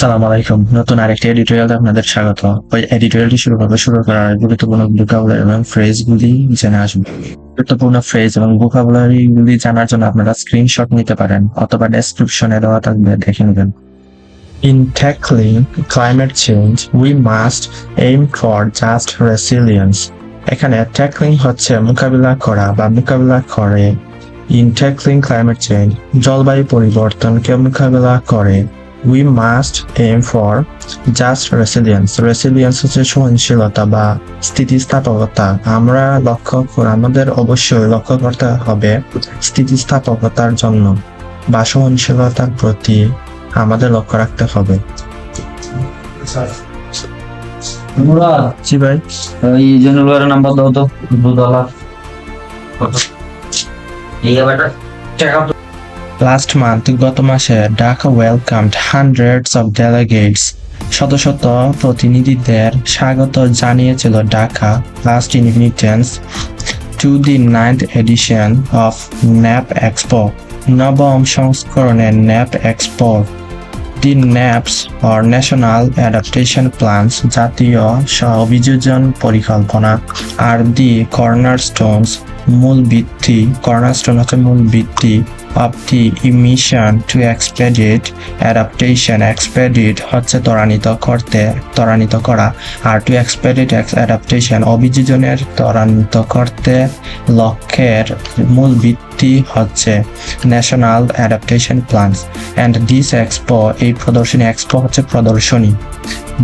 সালাম আলাইকুম। নতুন আরেকটি এডিটোরিয়াল আপনাদের স্বাগত। ওই এডিটোরিয়ালটি শুরু করবে শুরু করার গুরুত্বপূর্ণ ভোকাবুলারি এবং ফ্রেজ গুলি জেনে আসবে গুরুত্বপূর্ণ ফ্রেজ এবং ভোকাবুলারি গুলি জানার জন্য আপনারা স্ক্রিনশট নিতে পারেন অথবা ডেসক্রিপশনে দেওয়া থাকবে দেখে নেবেন। In tackling climate change, we must aim for just resilience. এখানে ট্যাকলিং হচ্ছে মোকাবিলা করা বা মোকাবিলা করে। ইন ট্যাকলিং ক্লাইমেট চেঞ্জ জলবায়ু পরিবর্তনকে মোকাবিলা করে। We must aim for just resilience resilience হচ্ছে সহনশীলতা বা স্থিতিস্থাপকতা। আমরা লক্ষ্য আমাদের অবশ্যই লক্ষ্য করতে হবে স্থিতিস্থাপকতার জন্য বা সহনশীলতার প্রতি আমাদের লক্ষ্য রাখতে হবে। মুরাদ জি ভাই। এই জেনুয়ার নাম্বার দাও তো এই লাস্ট মান্থ গত মাসে Dhaka welcomed hundreds of delegates শত শত প্রতিনিধিদের স্বাগত জানিয়েছিল Dhaka last invitations to the ninth edition of NAP expo নবম সংস্করণের NAP expo the NAPs or national adaptation plans জাতীয় স্ব অভিযোজন পরিকল্পনা, আর দি কর্নার স্টোনস মূল ভিত্তি কর্নারস্টোন হচ্ছে মূল ভিত্তি of the emission to expedite, adaptation, expedite হচ্ছে ত্বরান্বিত করতে, ত্বরান্বিত করা। আর to expedite, ex- adaptation অভিযোজনের ত্বরান্বিত করতে লক্ষ্যের মূল ভিত্তি হচ্ছে national adaptation plans and this expo এই প্রদর্শনী এক্সপো হচ্ছে প্রদর্শনী।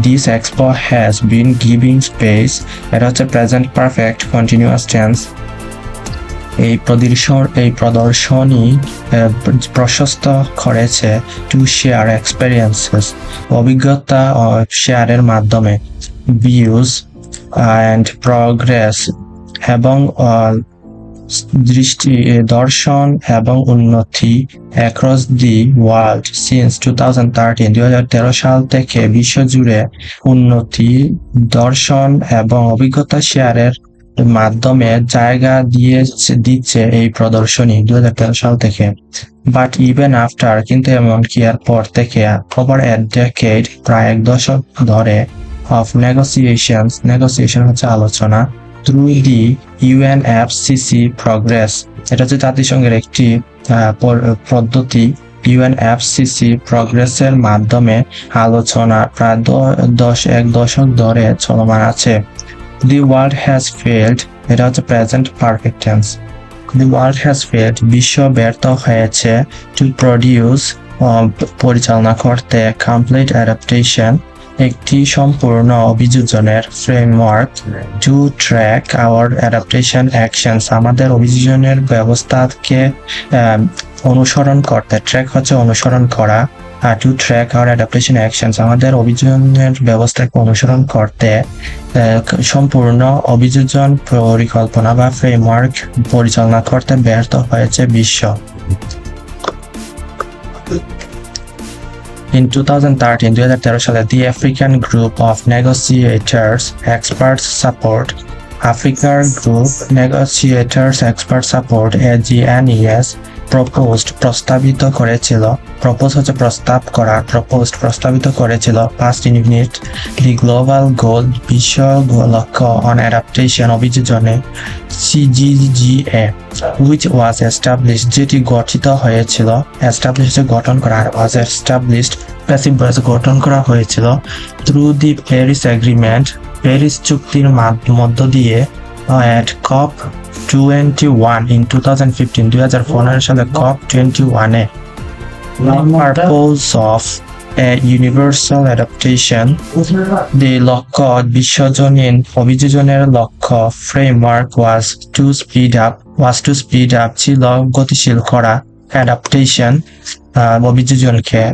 This expo has been giving space এটা হচ্ছে প্রেজেন্ট পারফেক্ট কন্টিনিউয়াস টেন্স এই প্রদর্শন এই প্রদর্শনী প্রশস্ত করেছে টু শেয়ার এক্সপেরিয়েন্সেস অভিজ্ঞতা শেয়ারের মাধ্যমে ভিউজ অ্যান্ড প্রগ্রেস এবং দৃষ্টি দর্শন এবং উন্নতি across the world since two thousand thirteen দুই হাজার তেরো সাল থেকে বিশ্বজুড়ে উন্নতি, দর্শন এবং অভিজ্ঞতা শেয়ারের মাধ্যমে জায়গা দিয়ে দিচ্ছে এই প্রদর্শনী দুই হাজার তেরো সাল থেকে। বাট ইভেন আফটার কিন্তু এমনকি এর পর থেকে ওভার এ ডেকেড প্রায় এক দশক ধরে অফ নেগোসিয়েশন নেগোসিয়েশন হচ্ছে আলোচনা থ্রু দি ইউএনএফসিসি প্রগ্রেস এটা হচ্ছে জাতিসংঘের একটি পদ্ধতি। ইউএনএফসিসি প্রগ্রেসের মাধ্যমে আলোচনা প্রায় দশ এক দশক ধরে চলমান আছে। দি ওয়ার্ল্ড হ্যাজ ফেল্ড এটা হচ্ছে present perfect tense the world has failed বিশ্ব ব্যর্থ হয়েছে টু প্রডিউস পরিচালনা করতে কমপ্লিট অ্যাডাপ্টেশন একটি সম্পূর্ণ অভিযোজনের framework to track our adaptation actions আমাদের অভিযোজনের ব্যবস্থাকে অনুসরণ করতে ট্র্যাক হচ্ছে অনুসরণ করা। To track our adaptation actions আমাদের অভিযোজনের ব্যবস্থাকে অনুসরণ করতে সম্পূর্ণ অভিযোজন পরিকল্পনা বা ফ্রেমওয়ার্ক পরিচালনা করতে ব্যর্থ হয়েছে বিশ্ব। In 2013, 2013 সালে the African Group of Negotiators Experts Support আফ্রিকার group negotiators expert support AGNES proposed প্রস্তাবিত করেছিল প্রপোজ হচ্ছে প্রস্তাব করা প্রপোজড প্রস্তাবিত করেছিল first unit the global goal বিশ্ব লক্ষ্য অন অ্যাডাপ্টেশন অভিযোজনে সিজিজিএ উইচ ওয়াজ এস্টাবলিশড যেটি গঠিত হয়েছিল এস্টাবলিশ গঠন করা ওয়াজ এস্টাবলিশড প্যাসিভ ভয়েস গঠন করা হয়েছিল through the Paris agreement Paris চুক্তির মধ্য দিয়ে at COP twenty one in two thousand fifteen দুই হাজার পনেরো সালে কপ টোয়েন্টি ওয়ানে purpose of a universal adaptation the লক্ষ্য বিশ্বজনীন অভিযোজনের লক্ষ্য framework was to speed up was to speed up ছিল গতিশীল করা অ্যাডাপ্টেশন অভিযোজনকে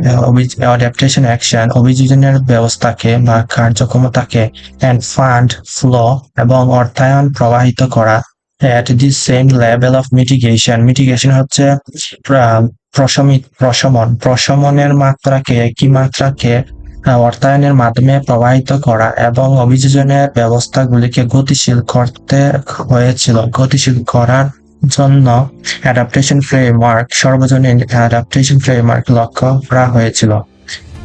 অ্যাডাপ্টেশন অ্যাকশন অভিযোজনের ব্যবস্থাকে বা কার্যক্ষমতাকে অ্যান্ড ফান্ড ফ্লো এবং অর্থায়ন প্রবাহিত করা at the same level of mitigation. Mitigation হচ্ছে প্রা- প্রশমিত, প্রশমন। প্রশমনের মাত্রাকে একই মাত্রাকে অর্থায়নের মাধ্যমে প্রবাহিত করা এবং অভিযোজনের ব্যবস্থাগুলিকে গতিশীল করতে হয়েছিল। গতিশীল করার জন্য অ্যাডাপ্টেশন ফ্রেমওয়ার্ক সর্বজনীন অ্যাডাপ্টেশন ফ্রেমওয়ার্ক লক্ষ্য করা হয়েছিল।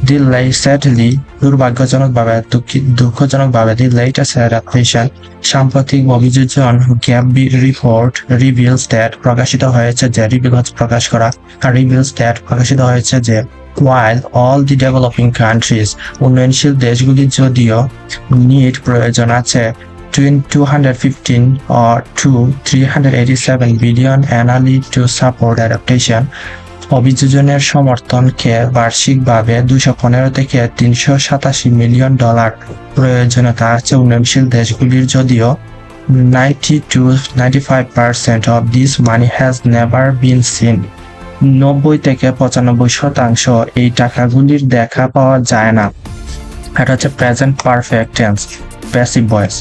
দিল্লাই স্যাডলি দুর্ভাগ্যজনকভাবে, দুঃখী- দুঃখজনকভাবে দি অ্যাডাপ্টেশন সাম্প্রতিক অভিযোজন গ্যাপ রিপোর্ট রিভিলস দ্যাট প্রকাশিত হয়েছে যে রিভিল প্রকাশ করা, আর রিভিলস দ্যাট প্রকাশিত হয়েছে যে, while all the developing countries উন্নয়নশীল দেশগুলি যদিও নিট প্রয়োজন আছে 215 or to 387 billion annually to support adaptation. অভিযোজনের সমর্থনকে বার্ষিকভাবে দুশো পনেরো থেকে তিনশো সাতাশি মিলিয়ন ডলার প্রয়োজনীয়তা আছে উন্নয়নশীল দেশগুলির যদিও ninety two ninety five percent of this money has never been seen নব্বই থেকে পঁচানব্বই শতাংশ এই টাকাগুলির দেখা পাওয়া যায় না। এটা হচ্ছে present perfect tense passive voice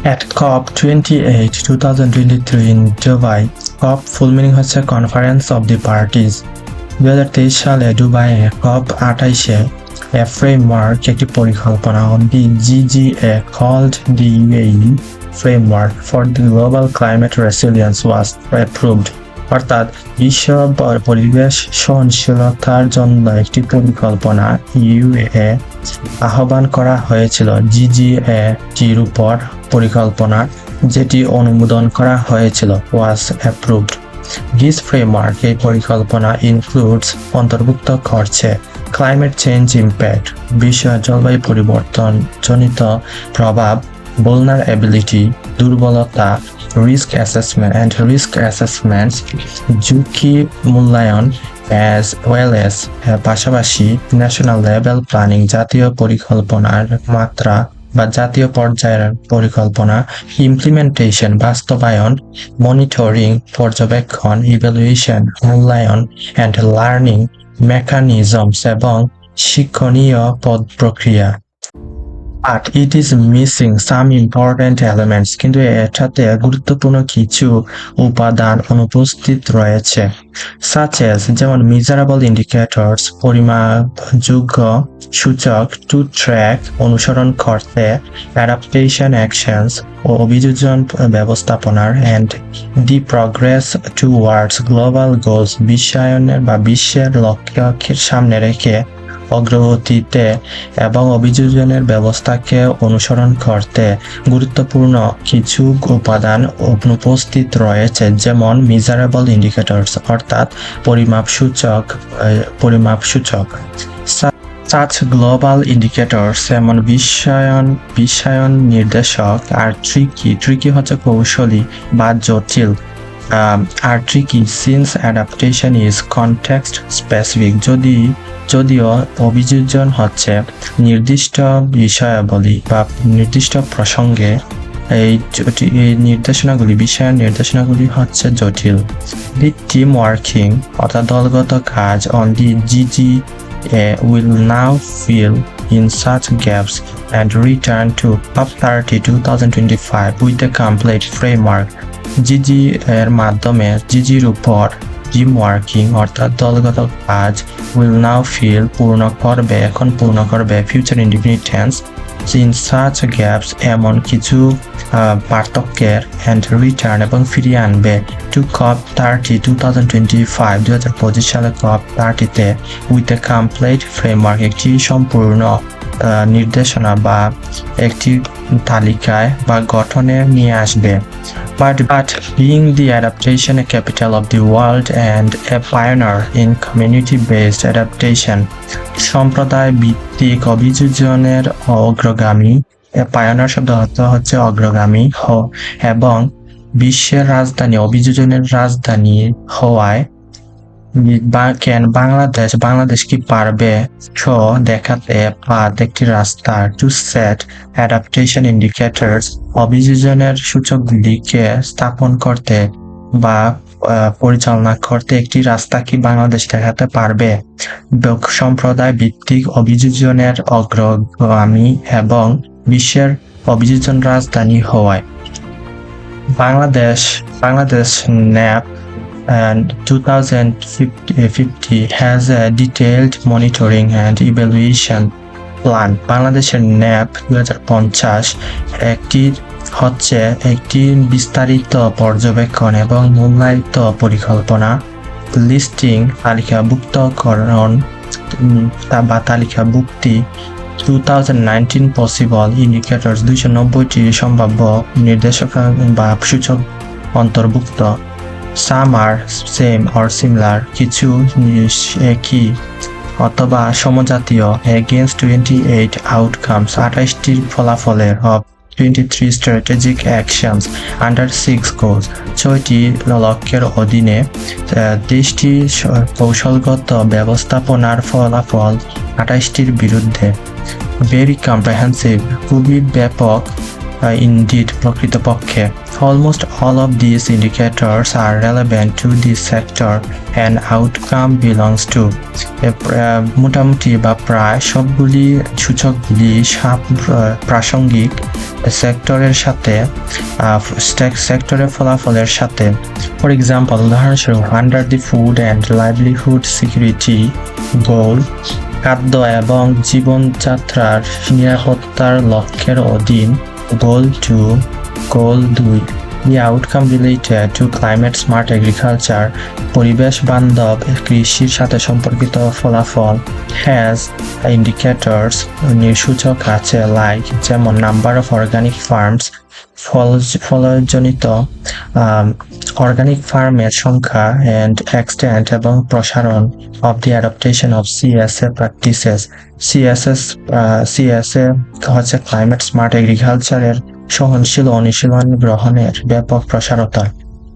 At COP28 2023 in Dubai, COP full meaning হচ্ছে Conference of the Parties. দু হাজার তেইশ সালে দুবাইয়ে কপ আঠাইশে এ ফ্রেমওয়ার্ক একটি পরিকল্পনা on the GGA called the UAE framework for the global climate resilience was approved অর্থাৎ বিশ্ব পরিবেশ সহনশীলতার জন্য একটি পরিকল্পনা ইউএ আহ্বান করা হয়েছিল। জিজিএ টির উপর পরিকল্পনা যেটি অনুমোদন করা হয়েছিল ওয়াজ অ্যাপ্রুভড দিস ফ্রেমওয়ার্ক এই পরিকল্পনা ইনক্লুডস অন্তর্ভুক্ত করছে ক্লাইমেট চেঞ্জ ইম্প্যাক্ট বিশ্ব জলবায়ু পরিবর্তন, জনিত প্রভাব বোলনার এবিলিটি দুর্বলতা risk assessment and risk assessment as মূল্যায়ন অ্যাজ ওয়েল এস পাশাপাশি ন্যাশনাল লেভেল প্ল্যানিং জাতীয় পরিকল্পনার মাত্রা বা জাতীয় পর্যায়ের পরিকল্পনা ইমপ্লিমেন্টেশন বাস্তবায়ন মনিটরিং পর্যবেক্ষণ ইভ্যালুয়েশন মূল্যায়ন অ্যান্ড লার্নিং মেকানিজমস এবং শিক্ষণীয় পদ প্রক্রিয়া। But it is missing some important elements কিন্তু এটাতে গুরুত্বপূর্ণ কিছু উপাদান অনুপস্থিত রয়েছে সাচেস যেমন মিজারেবল ইন্ডিকেটরস পরিমাপযোগ্য সূচক টু ট্র্যাক অনুসরণ করতে অ্যাডাপ্টেশন অ্যাকশনস ও অভিযোজন ব্যবস্থাপনার and the progress towards global goals বিশ্বায়নের বা বিশ্বের লক্ষ্যের সামনে রেখে অগ্রগতিতে এবং অভিযোজনের ব্যবস্থাকে অনুসরণ করতে গুরুত্বপূর্ণ কিছু উপাদান অনুপস্থিত রয়েছে যেমন মিজারেবল ইন্ডিকেটরস অর্থাৎ পরিমাপ সূচক আহ, পরিমাপ সূচক সাচ গ্লোবাল ইন্ডিকেটরস যেমন বিশ্বায়ন বিশ্বায়ন নির্দেশক আর ট্রিকি ট্রিকি হচ্ছে কৌশলী বা জটিল। Are tricky since adaptation is context specific যদি যদিও অভিযোজন হচ্ছে নির্দিষ্ট বিষয়াবলী বা নির্দিষ্ট প্রসঙ্গে এই নির্দেশনাগুলি বিষয়ের নির্দেশনাগুলি হচ্ছে জটিল দি টিম ওয়ার্কিং অর্থাৎ দলগত কাজ on the GG will now fill in such gaps and return to top 30 2025 with a complete framework. জিজি এর মাধ্যমে জিজির উপর টিম ওয়ার্কিং অর্থাৎ দলগত কাজ উইল নাও ফিল পূর্ণ করবে এখন পূর্ণ করবে future independence in such gaps এমন কিছু পার্থক্যের অ্যান্ড রিটার্ন এবং ফিরিয়ে আনবে। To COP thirty two thousand twenty five দু হাজার পঁচিশ সালে কপ থার্টিতে উইথ এ কমপ্লিট ফ্রেমওয়ার্ক একটি সম্পূর্ণ নির্দেশনা বা একটি তালিকায় বা গঠনে নিয়ে আসবে। But but being the adaptation capital of the world and a pioneer in community-based adaptation, সম্প্রদায় ভিত্তিক অভিযোজনের অগ্রগামী পায়নার শব্দ অর্থ হচ্ছে অগ্রগামী এবং বিশ্বের রাজধানী, অভিযোজনের রাজধানী হওয়ায় কেন বাংলাদেশ বাংলাদেশ কি পারবে? ছ, দেখাতে পাত একটি রাস্তা। টু সেট অ্যাডাপ্টেশন ইন্ডিকেটরস অভিযোজনের সূচকগুলিকে স্থাপন করতে বা পরিচালনা করতে একটি রাস্তা কি বাংলাদেশ দেখাতে পারবে? সম্প্রদায় ভিত্তিক অভিযোজনের অগ্রগামী এবং বিশ্বের অভিযোজন রাজধানী হওয়ায়। Bangladesh Bangladesh NAP and 2050 has a detailed monitoring and evaluation plan. বাংলাদেশের ন্যাপ দু হাজার পঞ্চাশ একটি হচ্ছে একটি বিস্তারিত পর্যবেক্ষণ এবং মূল্যায়িত পরিকল্পনা লিস্টিং তালিকাভুক্তকরণ বা তালিকাভুক্তি two thousand nineteen possible indicators দুইশো নব্বইটি সম্ভাব্য নির্দেশক বা সূচক অন্তর্ভুক্ত। Some are same or similar কিছু একই অথবা সমজাতীয়। এগেনস্ট টোয়েন্টি এইট আউটকামস আঠাশটির ফলাফলের of twenty three strategic actions under six goals ছয়টি লক্ষ্যের অধীনে তেইশটি কৌশলগত ব্যবস্থাপনার ফলাফল আঠাশটির বিরুদ্ধে। ভেরি কম্প্রেহেন্সিভ খুবই ব্যাপক। ইনডিড প্রকৃতপক্ষে। Almost all of this indicators are relevant to this sector and outcome belongs to মোটামুটি বা প্রায় সবগুলি সূচকগুলি প্রাসঙ্গিক সেক্টরের সাথে সেক্টরের ফলাফলের সাথে। ফর এক্সাম্পল উদাহরণস্বরূপ under the food and livelihood security goal খাদ্য এবং জীবনযাত্রার নিরাপত্তার লক্ষ্যের অধীন গোল টু গোল দুই the outcome related to climate smart agriculture পরিবেশ বান্ধব কৃষির সাথে সম্পর্কিত ফলাফল হ্যাজ ইন্ডিকেটরস নির্সূচক আছে লাইক যেমন নাম্বার অফ অর্গানিক ফার্মস ফল, ফলজনিত অর্গানিক ফার্মের সংখ্যা অ্যান্ড এক্সটেন্ট এবং প্রসারণ of the adaptation of CSA practices CSS CSA হচ্ছে ক্লাইমেট স্মার্ট এগ্রিকালচারের সহনশীল অনুশীলন গ্রহণের ব্যাপক প্রসারতা।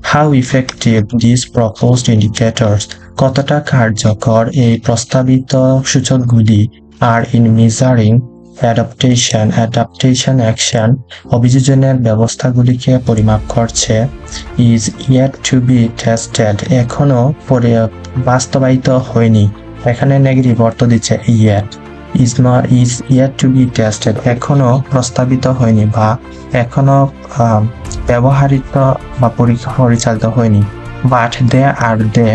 How effective this proposed indicators কতটা কার্যকর এই প্রস্তাবিত সূচকগুলি? Are in measuring adaptation adaptation action অভিযোজনের ব্যবস্থাগুলিকে পরিমাপ করছে is yet to be tested এখনও বাস্তবায়িত হয়নি, এখানে নেগেটিভ অর্থ দিচ্ছে yet is not is yet to be tested এখনও প্রস্তাবিত হয়নি বা এখনও ব্যবহারিত বা পরিচালিত হয়নি but they are they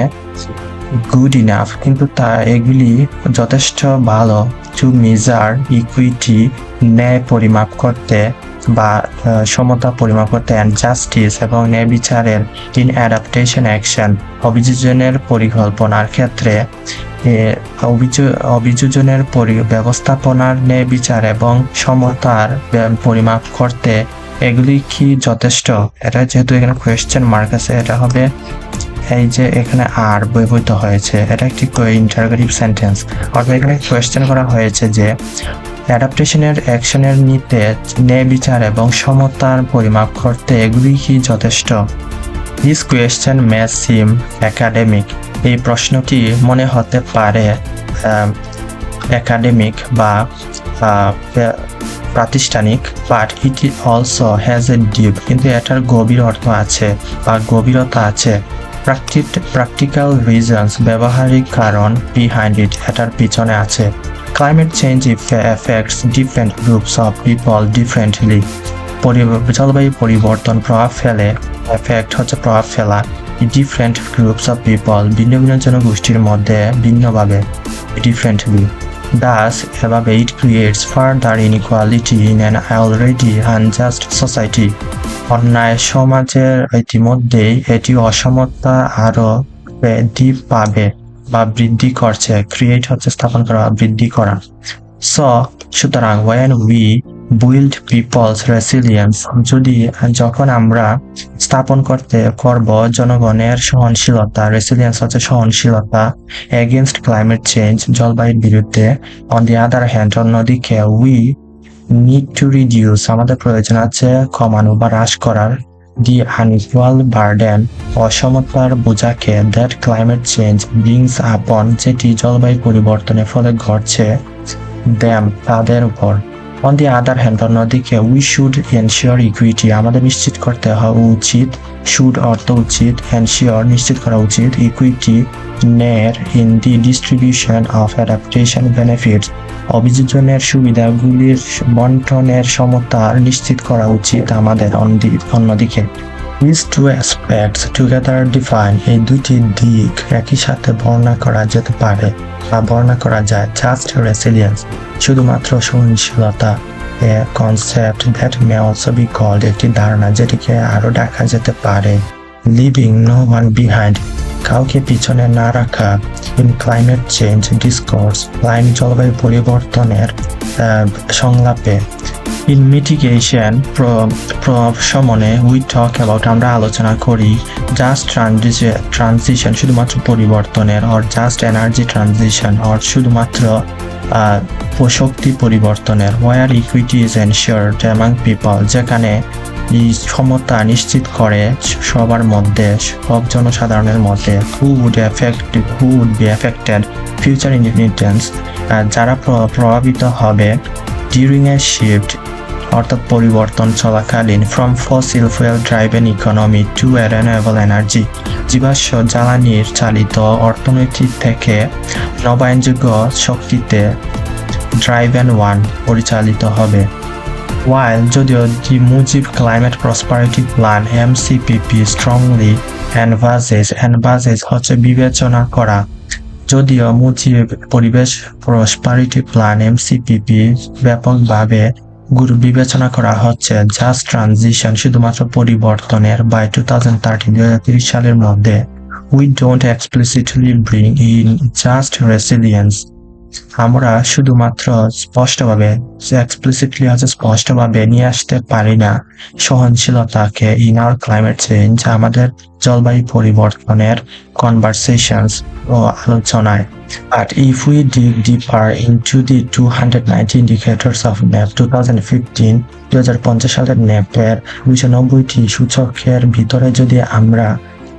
good enough কিন্তু তা এগুলি যথেষ্ট ভালো। টু মেজার ইকুইটি ন্যায় পরিমাপ করতে বা সমতা পরিমাপ করতে অ্যান্ড জাস্টিস এবং ন্যায় বিচারের ইন অ্যাডাপ্টেশন অ্যাকশন অভিযোজনের পরিকল্পনার ক্ষেত্রে অভিযোজনের পরি- ব্যবস্থাপনার ন্যায় বিচার এবং সমতার পরিমাপ করতে এগুলি কি যথেষ্ট? এটা যেহেতু এখানে কোয়েশ্চেন মার্ক আছে, এটা হবে এই যে এখানে আর ব্যবহৃত হয়েছে, এটা একটি ইন্টারগেটিভ সেন্টেন্স অর্থাৎ এখানে কোয়েশ্চেন করা হয়েছে যে অ্যাডাপ্টেশনের অ্যাকশনের নিতে ন্যায় বিচার এবং সমতার পরিমাপ করতে এগুলি কি যথেষ্ট? This question may seem academic এই প্রশ্নটি মনে হতে পারে একাডেমিক বা প্রাতিষ্ঠানিক? But it also has a deep কিন্তু এটার গভীর অর্থ আছে বা গভীরতা আছে। প্র্যাকটিক্যাল রিজনস ব্যবহারিক কারণ বিহাইন্ড ইট এটার পিছনে আছে। Climate change effects different groups of people differently জলবায়ু পরিবর্তন প্রভাব ফেলে এফেক্ট হচ্ছে প্রভাব ফেলা। ডিফারেন্ট গ্রুপস অফ পিপল ভিন্ন ভিন্ন জনগোষ্ঠীর মধ্যে ভিন্নভাবে ডিফারেন্টলি এভাবে it creates further inequality in an already unjust society অন্যায় সমাজের ইতিমধ্যেই এটি অসমতা আরও বৃদ্ধি পাবে বা বৃদ্ধি করছে ক্রিয়েট হচ্ছে, স্থাপন করা, বৃদ্ধি করা। স সুতরাং when we build people's resilience যদি যখন আমরা স্থাপন করতে করব জনগণের সহনশীলতা রেসিলিয়েন্স হচ্ছে সহনশীলতা এগেনস্ট ক্লাইমেট চেঞ্জ জলবায়ুর বিরুদ্ধে। অন দি আদার হ্যান্ড অন্যদিকে উই নিড টু রিডিউস আমাদের প্রয়োজন আছে কমানো বা হ্রাস করার। দি আনইকুয়াল বার্ডেন অসমতার বোঝাকে that climate change brings upon যেটি জলবায়ু পরিবর্তনের ফলে ঘটছে দ্যাম তাদের উপর। অন দি আদার হ্যান্ড অন্যদিকে উই শুড এনশিওর ইকুইটি আমাদের নিশ্চিত করতে হওয়া উচিত শুড অর্থ উচিত এনশিওর নিশ্চিত করা উচিত ইকুইটি নেয়ার in the distribution of adaptation benefits অভিযোজনের সুবিধাগুলির বন্টনের সমতা নিশ্চিত করা উচিত আমাদের অন্যদি- অন্যদিকে These two aspects together define এই দুটি দিক একই সাথে বর্ণনা করা যেতে পারে বা বর্ণনা করা যায় জাস্ট রেসিলিয়েন্স শুধুমাত্র সহনশীলতা a concept that may also be called একটি ধারণা যেটিকে আরও ডাকা যেতে পারে। লিভিং নো ওয়ান বিহাইন্ড কাউকে পিছনে না রাখা ইন ক্লাইমেট চেঞ্জ ডিসকোর্স ক্লাইম জলবায়ু পরিবর্তনের আহ, সংলাপে ইন মিটিগেশন প্রশমনে উই টক অ্যাবাউট আমরা আলোচনা করি জাস্ট ট্রানজিশন শুধুমাত্র পরিবর্তনের or just energy transition or শুধুমাত্র শক্তি পরিবর্তনের where equity is ensured among people যেখানে সমতা নিশ্চিত করে সবার মধ্যে সব জনসাধারণের মধ্যে who would affect who would be affected future independence যারা প্রভাবিত হবে ডিউরিং এ শিফট অর্থাৎ পরিবর্তন চলাকালীন from fossil fuel driven economy to renewable energy জীবাশ্ম জ্বালানির চালিত অর্থনৈতিক থেকে নবায়নযোগ্য শক্তিতে ড্রাইভেন ওয়ান পরিচালিত হবে। While যদিও the Mujib climate prosperity plan MCPP strongly envisages envisages হচ্ছে বিবেচনা করা। যদিও মুজিব পরিবেশ প্রসপারিটি প্ল্যান এম এমসিপিপি ব্যাপকভাবে গুরু বিবেচনা করা হচ্ছে জাস্ট ট্রানজিশন শুধুমাত্র পরিবর্তনের বাই টু থাউজেন্ড থার্টি সালের মধ্যে we don't explicitly bring in just resilience আমরা শুধুমাত্র স্পষ্টভাবে এক্সপ্লিসিটলি হচ্ছে স্পষ্টভাবে নিয়ে আসতে পারি না সহনশীলতাকে ইন আওয়ার ক্লাইমেট চেঞ্জ আমাদের জলবায়ু পরিবর্তনের কনভারসেশনস ও আলোচনায় But if we dig deeper into the 290 indicators of NAP 2015, 2050 সালের ন্যাপের দুইশো নব্বইটি সূচকের ভিতরে যদি আমরা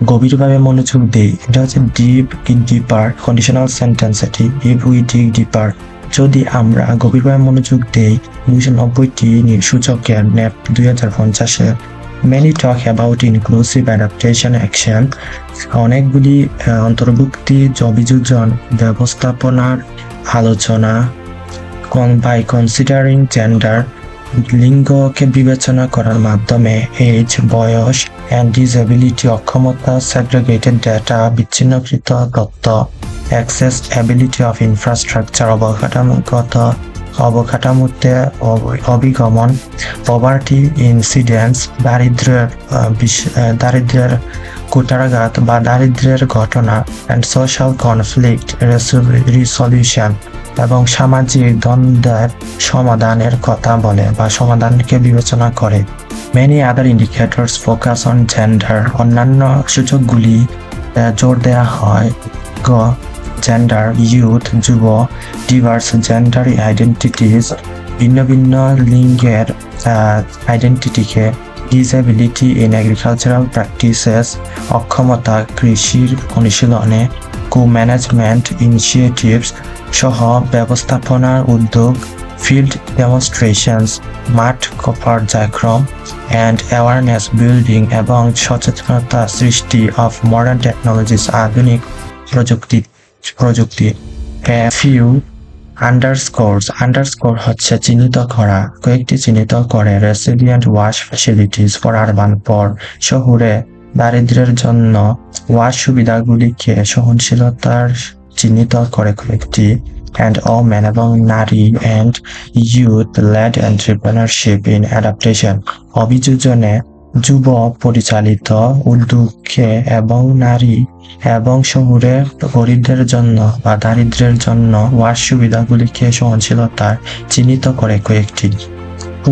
গভীরভাবে মনোযোগ দিই। এটা হচ্ছে ডিপ ডিপার কন্ডিশনাল সেন্টেন্স এটি ইফ উই ডিগ ডিপার যদি আমরা গভীরভাবে মনোযোগ দেই, দুইশো নব্বইটি সূচকের ন্যাপ দুই হাজার পঞ্চাশের many talk about inclusive adaptation action অনেকগুলি অন্তর্ভুক্তি, অভিযোজন, ব্যবস্থাপনার আলোচনা। বাই কনসিডারিং জেন্ডার লিঙ্গকে বিবেচনা করার মাধ্যমে এজ বয়স অ্যান্ড ডিসএবিলিটি অক্ষমতা সেগ্রেগেটেড ডেটা বিচ্ছিন্নকৃত তথ্য অ্যাক্সেস অ্যাবিলিটি অফ ইনফ্রাস্ট্রাকচার অবকাঠামোগত অবকাঠামোতে অব- অবিগমন পভার্টি আহ, বিশ- দারিদ্র্যের কুটারাঘাত বা দারিদ্র্যের ঘটনা অ্যান্ড সোশ্যাল কনফ্লিক্ট রিসলিউশন এবং সামাজিক দ্বন্দ্বের সমাধানের কথা বলে বা সমাধানকে বিবেচনা করে। Many other indicators focus on gender অন্যান্য সূচকগুলি জোর দেওয়া হয়। গ জেন্ডার ইউথ যুব ডিভার্স জেন্ডার আইডেন্টিটিস ভিন্ন ভিন্ন লিঙ্গের আইডেন্টিটিকে ডিসএবিলিটি ইন এগ্রিকালচারাল প্র্যাকটিসেস অক্ষমতা কৃষির অনুশীলনে কো ম্যানেজমেন্ট ইনিশিয়েটিভস সহ ব্যবস্থাপনার উদ্যোগ ফিল্ড ডেমনস্ট্রেশনস মাঠ পর্যায়ক্রম অ্যান্ড অ্যাওয়ারনেস বিল্ডিং এবং সচেতনতা সৃষ্টি অফ মডার্ন টেকনোলজিস আধুনিক প্রযুক্তি প্রযুক্তি। ফিউ আন্ডারস্কোরস আন্ডারস্কোর হচ্ছে চিহ্নিত করা। কয়েকটি চিহ্নিত করে রেসিলিয়েন্ট ওয়াশ ফ্যাসিলিটিস ফর আরবান পর শহুরে দারিদ্র্যের জন্য ওয়াশ সুবিধাগুলিকে সহনশীলতার চিহ্নিত করে কয়েকটি অ্যান্ড ওমেন এবং নারী and youth led entrepreneurship in adaptation অভিযোজনে যুব পরিচালিত উদ্যোগকে এবং নারী এবং শহুরে গরিবদের জন্য বা দারিদ্র্যের জন্য ওয়াশ সুবিধাগুলিকে সহনশীলতার চিহ্নিত করে কয়েকটি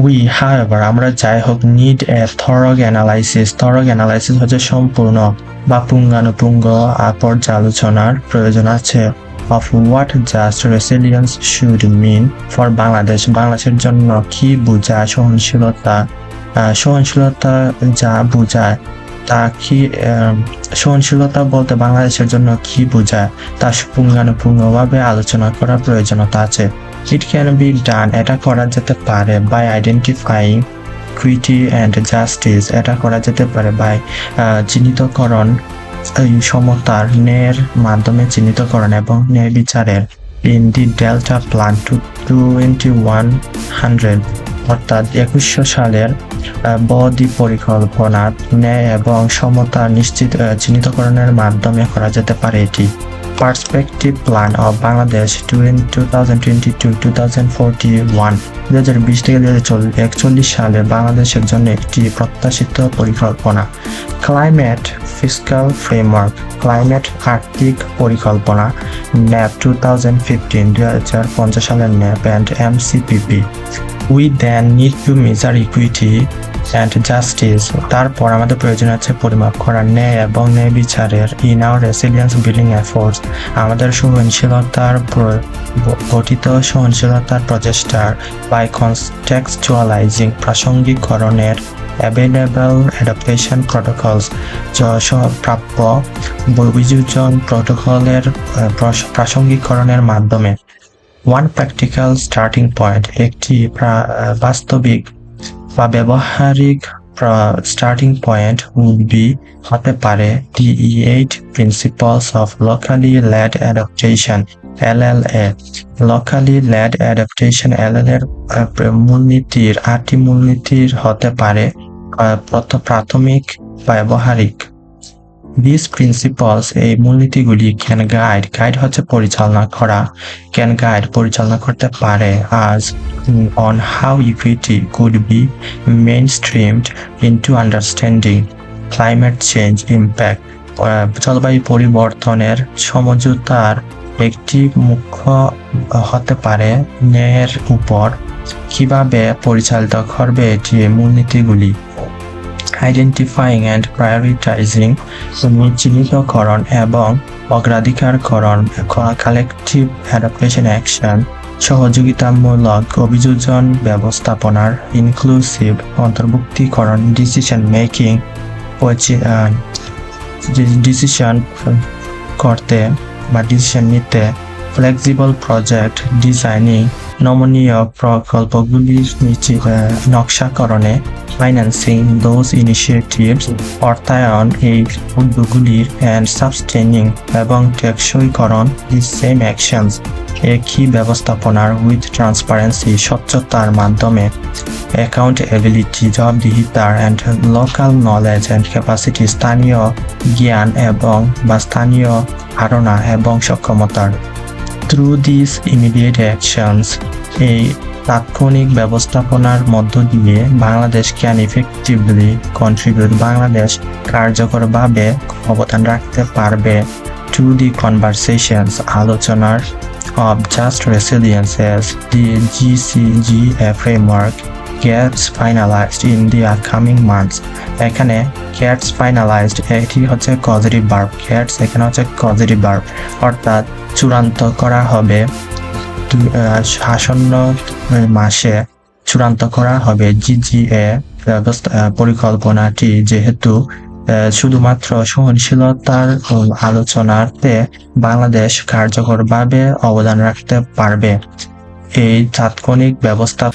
উই হাওয়েভার আমরা যাই হোক need a thorough analysis thorough analysis হচ্ছে সম্পূর্ণ বা পুঙ্গানুপুঙ্গ পর্যালোচনার প্রয়োজন আছে। Of what just resilience should mean for Bangladesh বাংলাদেশের জন্য কি বোঝায় সহনশীলতা? সহনশীলতা যা বোঝায় তা কি সহনশীলতা বলতে বাংলাদেশের জন্য কি বোঝায়? তা পুঙ্গানুপুঙ্গভাবে আলোচনা করার প্রয়োজনীয়তা আছে। ইট ক্যান বি ডান এটা করা যেতে পারে by identifying equity and justice এটা করা যেতে পারে বাই চিহ্নিতকরণ সমতার ন্যায়ের মাধ্যমে চিহ্নিতকরণ এবং ন্যায় বিচারের in the delta plan to twenty one hundred অর্থাৎ একুশশো সালের বদ্বীপ পরিকল্পনা ন্যায় এবং সমতা নিশ্চিত চিহ্নিতকরণের মাধ্যমে করা যেতে পারে এটি perspective plan of Bangladesh two thousand twenty to two thousand forty one দু হাজার বিশ থেকে দু হাজার একচল্লিশ সালে বাংলাদেশের জন্য একটি প্রত্যাশিত পরিকল্পনা। ক্লাইমেট ফিসকাল ফ্রেমওয়ার্ক ক্লাইমেট আর্থিক পরিকল্পনা ন্যাপ টু থাউজেন্ড ফিফটিন দু হাজার পঞ্চাশ সালের NAP and MCPP we then need to measure equity and justice তারপর আমাদের প্রয়োজন আছে পরিমাপ করা, ন্যায় এবং ন্যায় বিচারের। In our resilience building efforts আমাদের সহনশীলতার গঠিত সহনশীলতার প্রচেষ্টার বাই কনটেক্সচুয়ালাইজিং প্রাসঙ্গিককরণের অ্যাভেলেবল অ্যাডাপ্টেশন প্রোটোকলস প্রাপ্য অভিযোজন প্রোটোকলের প্রাসঙ্গিককরণের মাধ্যমে। ওয়ান প্র্যাকটিক্যাল স্টার্টিং পয়েন্ট একটি বাস্তবিক বা ব্যবহারিক স্টার্টিং পয়েন্ট উড বি হতে পারে the eight principles of locally led adaptation L L A locally led adaptation L L এর মূলনীতির, আটটি মূলনীতির হতে পারে প্রাথমিক, ব্যবহারিক। দিস প্রিন্সিপালস এই মূলনীতিগুলি ক্যান গাইড গাইড হচ্ছে পরিচালনা করা। ক্যান গাইড পরিচালনা করতে পারে আজ on how equity could be mainstreamed into understanding understanding climate change impact জলবায়ু পরিবর্তনের সমঝোতার একটি মুখ্য হতে পারে ন্যায়ের উপর। কীভাবে পরিচালিত করবে এটি মূলনীতিগুলি? আইডেন্টিফাইং অ্যান্ড প্রায়োরিটাইজিং চিহ্নিতকরণ এবং অগ্রাধিকারকরণ কালেকটিভ অ্যাডাপ্টেশন অ্যাকশন সহযোগিতামূলক অভিযোজন ব্যবস্থাপনার ইনক্লুসিভ অন্তর্ভুক্তিকরণ ডিসিশন মেকিং ডিসিশন করতে বা ডিসিশন নিতে ফ্লেক্সিবল প্রজেক্ট ডিজাইনিং নমনীয় প্রকল্পগুলির নিচে নকশাকরণে ফাইন্যান্সিং দোজ ইনিশিয়েটিভস অর্থায়ন এই উদ্যোগগুলির অ্যান্ড সাবস্টেনিং এবং টেকসইকরণ দি সেম অ্যাকশনস একই ব্যবস্থাপনার উইথ ট্রান্সপারেন্সি স্বচ্ছতার মাধ্যমে অ্যাকাউন্টেবিলিটি জবাবদিহিতার and local knowledge and capacity স্থানীয় জ্ঞান এবং বা স্থানীয় ধারণা এবং সক্ষমতার থ্রু দিস ইমিডিয়েট অ্যাকশনস এই তাৎক্ষণিক ব্যবস্থাপনার মধ্য দিয়ে Bangladesh can effectively contribute Bangladesh কার্যকরভাবে অবদান রাখতে পারবে টু দি কনভারসেশনস আলোচনার of just resilience as the GCGF framework gets finalized in the upcoming months. এখানে gets finalized, এটি হচ্ছে কজেটিভ ভার্ব gets এখানে হচ্ছে কজেটিভ ভার্ব অর্থাৎ চূড়ান্ত করা হবে আসন্ন মাসে চূড়ান্ত করা হবে। জিজিএ পরিকল্পনাটি যেহেতু শুধুমাত্র সহনশীলতার আলোচনাতে বাংলাদেশ কার্যকরভাবে অবদান রাখতে পারবে। এই তাৎক্ষণিক ব্যবস্থা